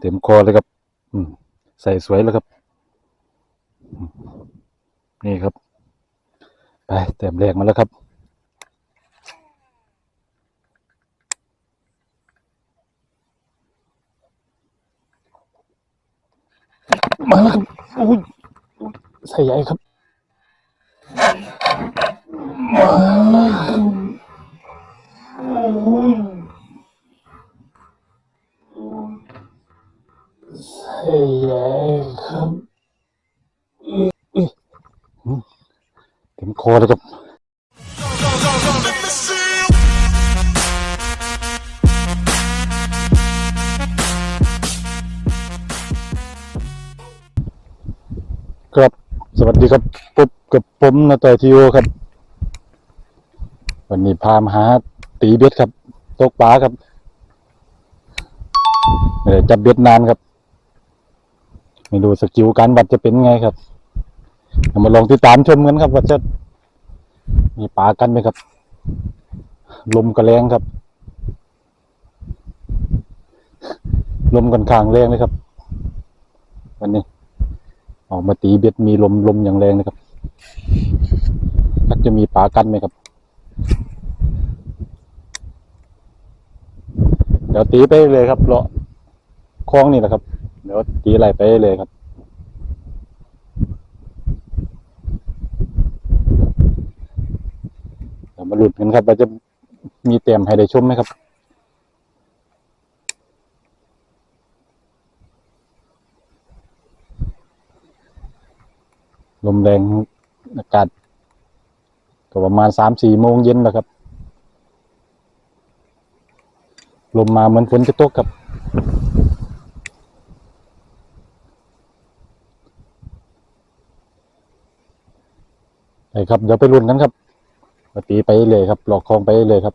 เต็มคอเลยครับ อืม ใส่สวยแล้วครับ นี่ครับ ไปเต็มแรกมาแล้วครับมาแล้วครับอุ้ยใส่ใหญ่ครับมา แล้วครับอุ้ยครับเต็มคอเลยครับครับสวัสดีครับพบกับผมนาต่อยทีโอครับ วันนี้พามาหาตีเบ็ดครับ ตกปลาครับไม่ได้จับเบ็ดนานครับ ไม่ดูสกิลการวัดจะเป็นไงครับมาลองติดตามชมกันครับว่าจะมีปลากันไหมครับ ลมกระแรงครับ ลมกันข้างแรงเลยครับ วันนี้ ออกมาตีเบ็ดมีลมลมอย่างแรงนะครับจะมีปลากันไหมครับ เดี๋ยวตีไปเลยครับเลาะคลองนี่แหละครับ เดี๋ยวตีไหลไปเลยครับเดี๋ยวมาหลุดกันครับว่าจะมีเต็มให้ได้ชมไหมครับลมแรงอากาศก็ประมาณสามสี่โมงเย็นแล้วครับ ลมมาเหมือนฝนจะตกครับ ครับเดี๋ยวไปรุ่นกันครับมาตีไปเลยครับหลอกคลองไปเลยครับ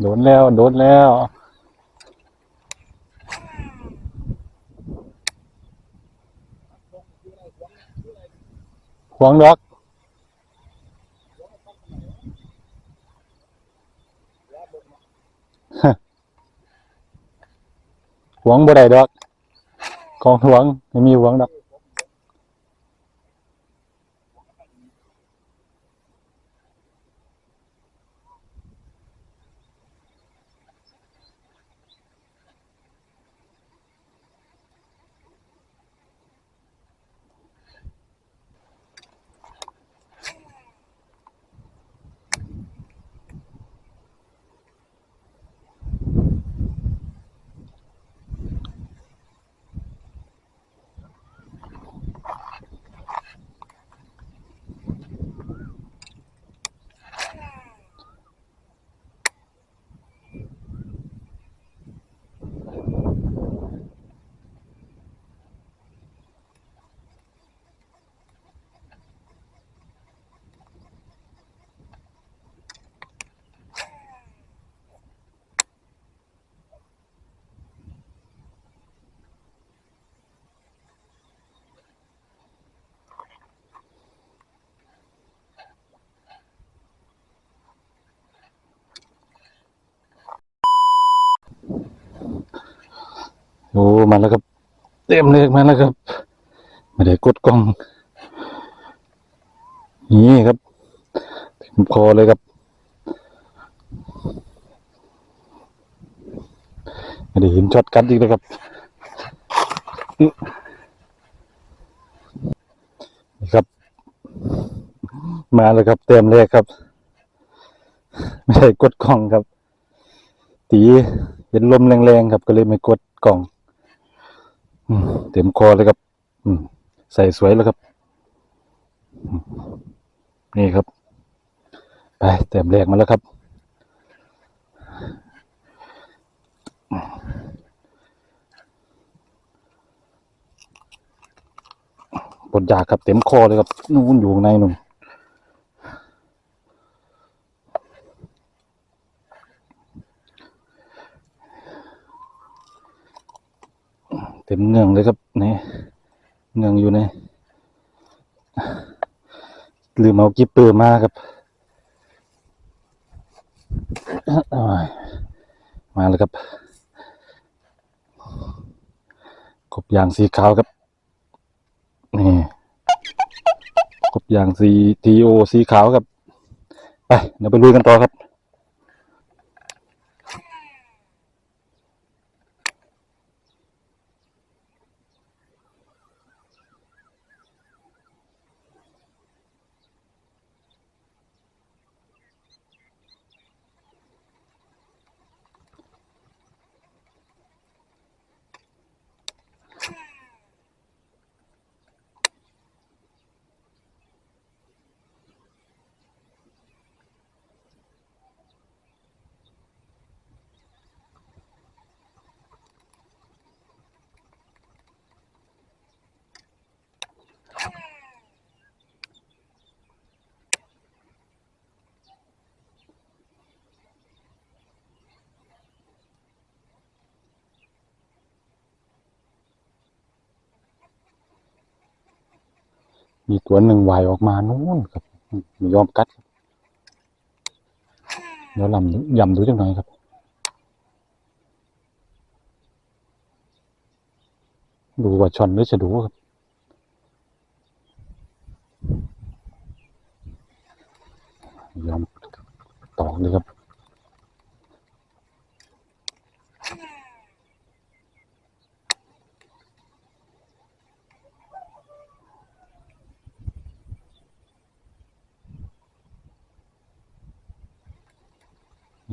โดนแล้ว โดนแล้ว หวงดอกหวงบ่ได้ดอก ของหวงไม่มีหวงดอก โอ้มาแล้วครับ เต็มเลยมาแล้วครับไม่ได้กดกล้อง นี่ครับเต็มคอเลยครับไม่ได้เห็นช็อตกันอีกแล้วครับนี่ครับ มาแล้วครับ เต็มเลยครับ ไม่ได้กดกล้องครับ ตีเห็นลมแรงๆครับ ก็เลยไม่กดกล่อง เต็มคอเลยครับ อืม ใส่สวยแล้วครับ นี่ครับ ไปเต็มแรกมาแล้วครับปวดยากครับเต็มคอเลยครับนู่นอยู่ในนู่น ต็มเงืองเลยครับนี่เงืองอยู่ในลืมเอากิปเปอร์มาครับมาแล้วครับกบยางสีขาวครับนี่กบยางสีทีโอสีขาวครับ ไปเดี๋ยวไปลุยกันต่อครับ มีตัวหนึ่งวายออกมานู่นครับไม่ยอมกัดครับเดี๋ยวลำยำดูจังหน่อยครับดูว่าชอนหรือจะดูครับยอมตอกเลยครับ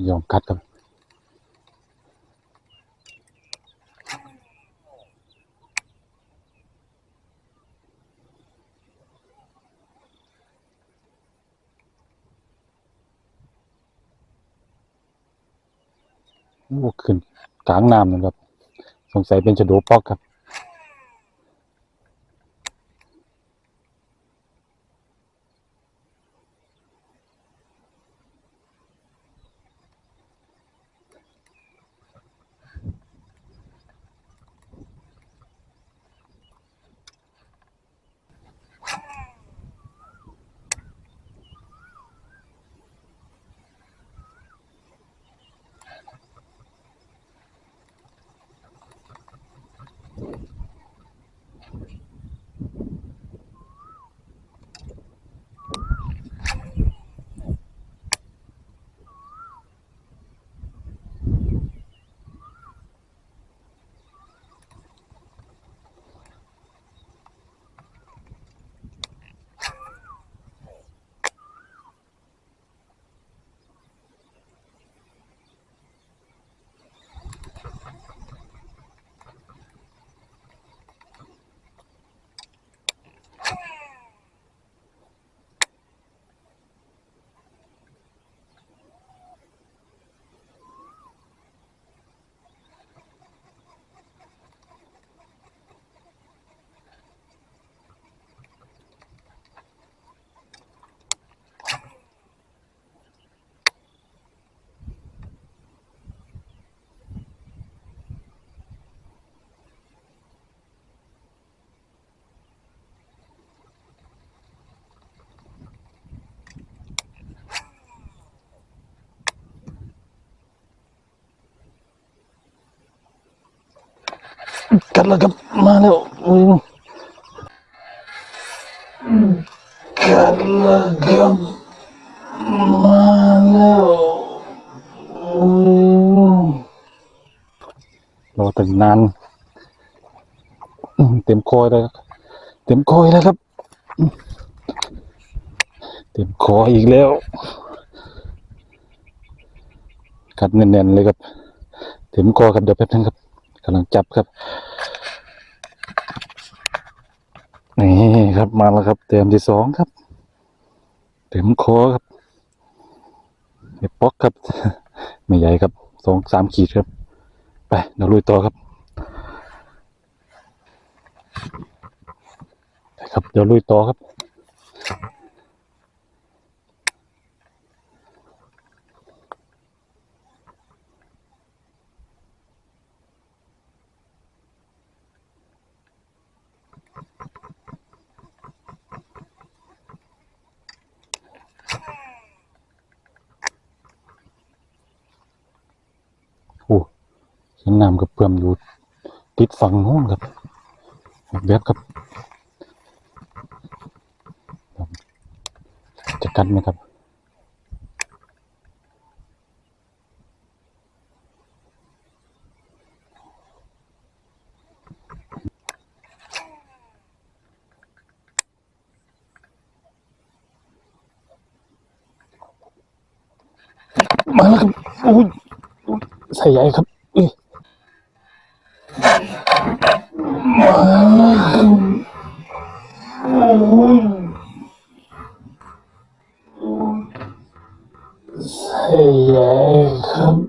ยอมกัดครับโอ้ขึ้นกลางน้ำนะครับ สงสัยเป็นชะโดปอกครับ กัดแล้วครับมาแล้วอืมกัดแล้วครับมาแล้วอืมรอตั้งนานเต็มคอยเลยครับเต็มคอยแล้วครับ เต็มคอยอีกแล้วกัดแน่นๆเลยครับเถึงคอครับเดี๋ยวแป๊บนึงครับ กำลังจับครับ นี่ครับมาแล้วครับเต็มที่สองครับ เต็มคอครับไอป๊อกครับ ไม่ใหญ่ครับสองสามขีดครับ ไปเดี๋ยวลุยต่อครับไปครับเดี๋ยวลุยต่อครับ โอ้เห็ นน้ำกับเพื่อมอยู่ติดฝั่งโน้นครับแบบครับ จะกันไหมครับมาแล้วครับอุ้ยใส่ใหญ่ครับอุ้ยมาแล้วครับอุ้ยใส่ใหญ่ครับอืม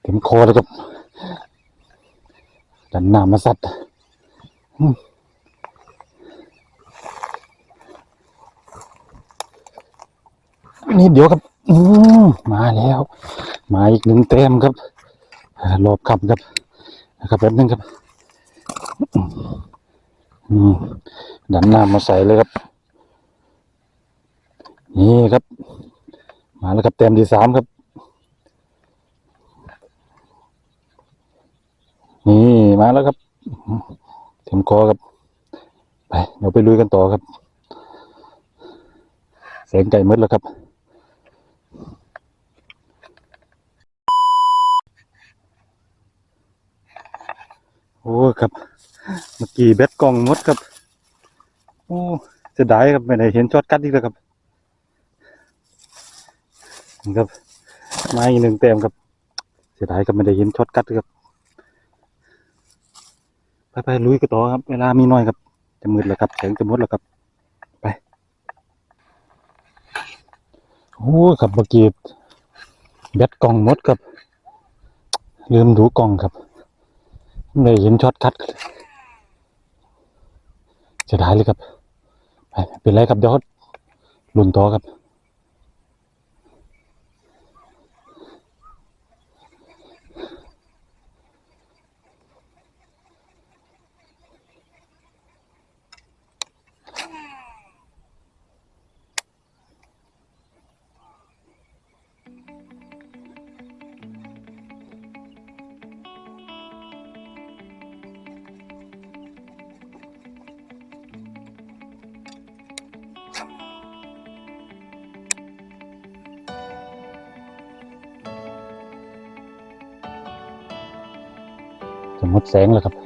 เต็มคอแล้วครับดันหน้ามาสัตว์อืมนี่เดี๋ยวครับ อืมาแล้ว มาอีกหนึ่งเต็มครับรอบขับครับครับแป๊บนึงครับดันหน้ามาใส่เลยครับ นี่ครับ มาแล้วครับเต็มที่สามครับ นี่มาแล้วครับเต็มคอครับ ไปเดี๋ยวไปลุยกันต่อครับแสงไก่มืดแล้วครับ โอ้ครับ เมื่อกี้เบ็ดกล้องมดครับ โอ้จะได้ครับไม่ได้เห็นช็อตกัดอีกแล้วครับครับมาอีกหนึ่งเต็มครับเสียดายครับไม่ได้เห็นช็อตกัดครับ ไปไปลุยกันต่อครับ เวลามีน้อยครับจะมืดแล้วครับแสงจะหมดแล้วครับ ไปโอ้ครับเมื่อกี้แบตกล่องมดครับ ลืมดูกล่องครับไม่เห็นช็อตคัดเสียดายเลยครับ ไปเป็นไรครับเดี๋ยวลุ่นต่อครับ จะหมดแสงแล้วครับ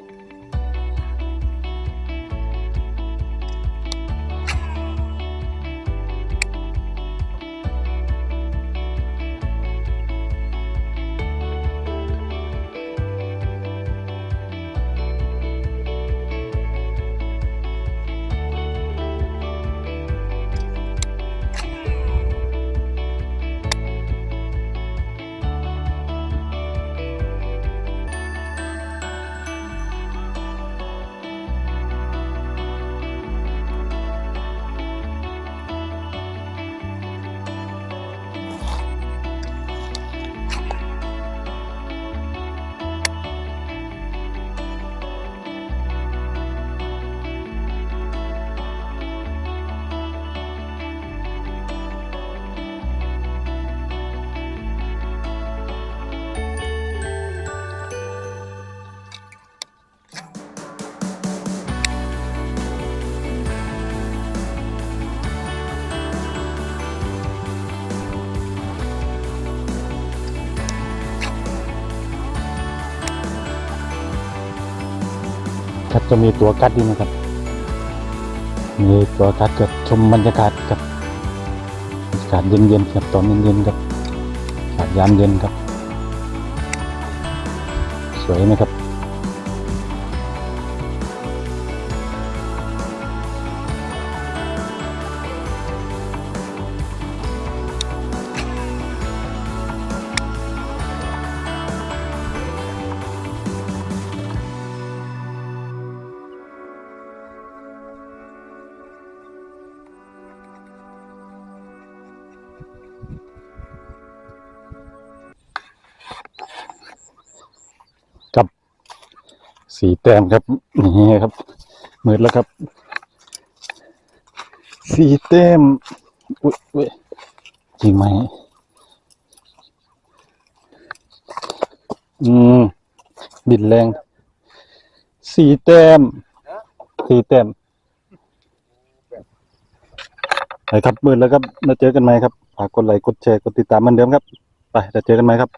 จะมีตัวกัดอยู่นะครับ มีตัวกัดกับชมบรรยากาศครับอากาศเย็นๆครับตอนเย็นๆครับอากยามเย็นครับ สวยไหมครับ สีแต้มครับนี่ครับมืดแล้วครับสีแต้มอุ้ยอุ้ยจริงไหมอืมดินแรงสีแต้มสีแต้มไปครับมืดแล้วครับแล้วเจอกันไหมครับฝากกดไลค์กดแชร์กดติดตามเหมือนเดิมครับ ไปแล้วเจอกันไหมครับ